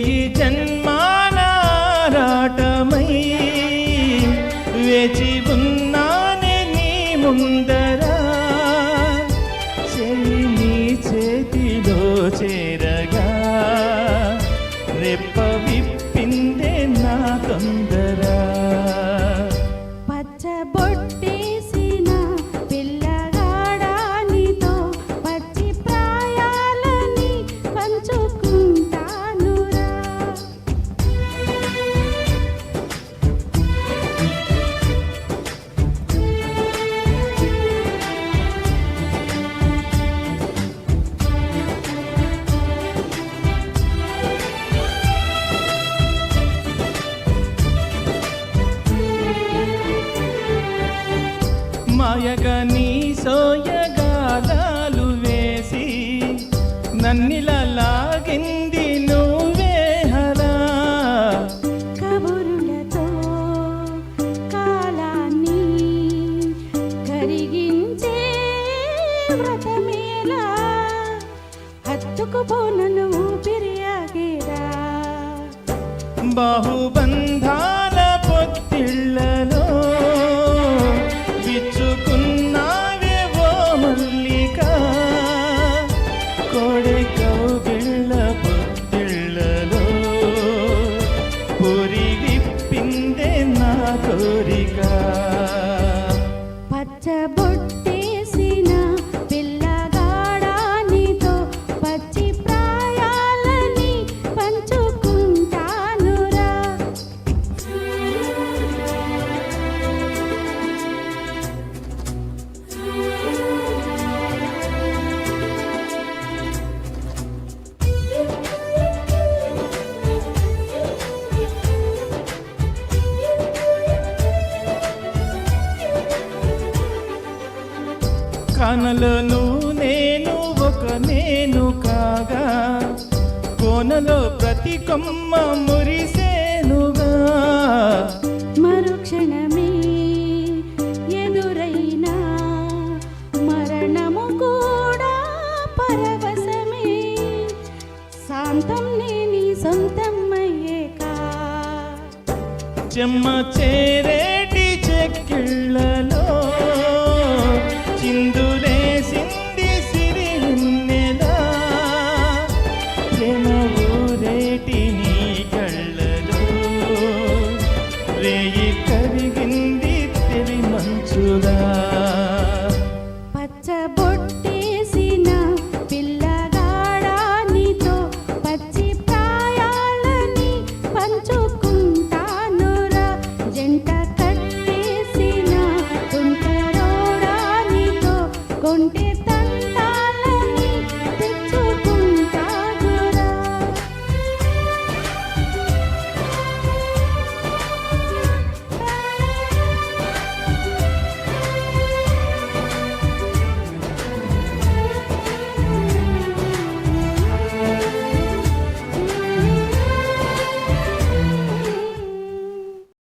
ఈ జన్మానాటమై వేచి ఉన్నానే నీ ముందరా. చెయ్యి నీ చేతిలో చేరగా రెప్ప విప్పిందే నా తొందర. మాయగా నీ సోయగాలాలు వేసి నన్నిలా లాగింది నువ్వే హలా కబురులతో కాలాన్ని కరిగించే వ్రతమేలా హత్తుకుపోనను ఊపిరియాగేరా కనలను నేను ఒక నేను కాగా కోనలో ప్రతి కొమ్మ మురిసేనుగా. మరుక్షణమే ఎదురైనా మరణము కూడా పరవశమే. శాంతం నేని సొంతం అయ్యేకా చెమ్మ చేరేటి చెక్కిళ్ళలో చిందు donde tan